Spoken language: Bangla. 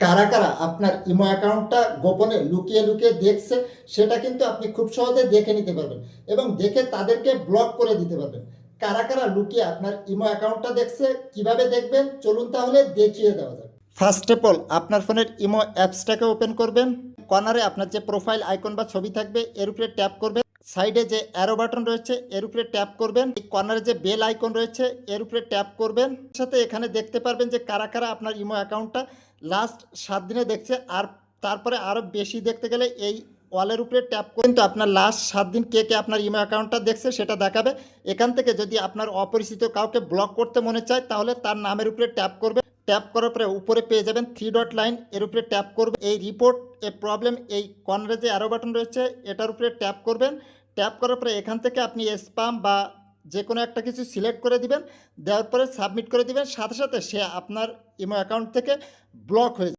কারা কারা আপনার ইমো অ্যাকাউন্টটা গোপনে লুকিয়ে লুকিয়ে দেখছে, সেটা কিন্তু আপনি খুব সহজে দেখে নিতে পারবেন এবং দেখে তাদেরকে ব্লক করে দিতে পারবেন। কারা কারা লুকিয়ে আপনার ইমো অ্যাকাউন্টটা দেখছে, কীভাবে দেখবেন? চলুন তাহলে দেখিয়ে দেওয়া যাক। ফার্স্ট অফ অল আপনার ফোনের ইমো অ্যাপসটাকে ওপেন করবেন। কর্নারে আপনার যে প্রোফাইল আইকন বা ছবি থাকবে, এর উপরে ট্যাপ করবেন। সাইডে যে অ্যারো বাটন রয়েছে, এর উপরে ট্যাপ করবেন। এই কর্নারে যে বেল আইকন রয়েছে, এর উপরে ট্যাপ করবেন। সাথে এখানে দেখতে পারবেন যে কারা কারা আপনার ইমো অ্যাকাউন্টটা লাস্ট সাত দিনে দেখছে। আর তারপরে আরও বেশি দেখতে গেলে এই ওয়ালের উপরে ট্যাপ করুন তো আপনার লাস্ট সাত দিন কে কে আপনার ইমো অ্যাকাউন্টটা দেখছে, সেটা দেখাবে। এখান থেকে যদি আপনার অপরিচিত কাউকে ব্লক করতে মনে চায়, তাহলে তার নামের উপরে ট্যাপ করবে ট্যাপ করার পরে উপরে পেয়ে যাবেন থ্রি ডট লাইন এর উপরে ট্যাপ করবে এই রিপোর্ট এ প্রবলেম এই কর্নারে যে অ্যারো বাটন রয়েছে, এটার উপরে ট্যাপ করবেন। ট্যাপ করার পরে এখান থেকে আপনি স্পাম বা যে কোনো একটা কিছু সিলেক্ট করে দিবেন, দেওয়ার পরে সাবমিট করে দিবেন, সাথে সাথে সে আপনার ইমো অ্যাকাউন্ট থেকে ব্লক হয়ে